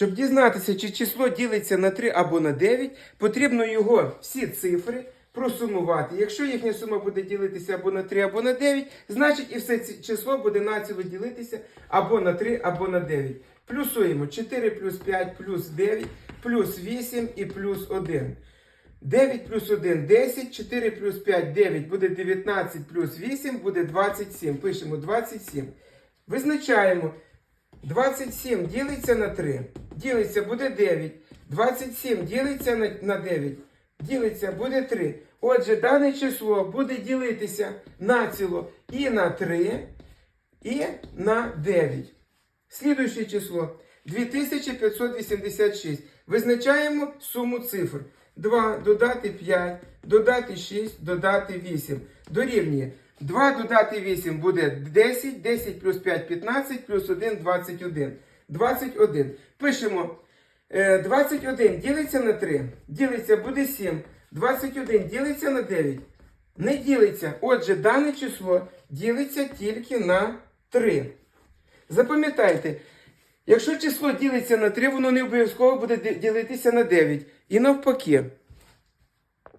Щоб дізнатися, чи число ділиться на 3 або на 9, потрібно його всі цифри просумувати. Якщо їхня сума буде ділитися або на 3, або на 9, значить і все це число буде націло ділитися або на 3, або на 9. Плюсуємо 4 плюс 5 плюс 9 плюс 8 і плюс 1. 9 плюс 1 10, 4 плюс 5 9 буде 19 плюс 8 буде 27. Пишемо 27. Визначаємо. 27 ділиться на 3. Ділиться буде 9. 27 ділиться на, на 9. Ділиться буде 3. Отже, дане число буде ділитися націло і на 3, і на 9. Слідуюче число 2586. Визначаємо суму цифр. 2 додати 5, додати 6, додати 8. Дорівнює. 2 додати 8 буде 10, 10 плюс 5 15, плюс 1 21. 21. Пишемо. Е, 21 ділиться на 3. Ділиться буде 7. 21 ділиться на 9. Не ділиться. Отже, дане число ділиться тільки на 3. Запам'ятайте, якщо число ділиться на 3, воно не обов'язково буде ділитися на 9. І навпаки.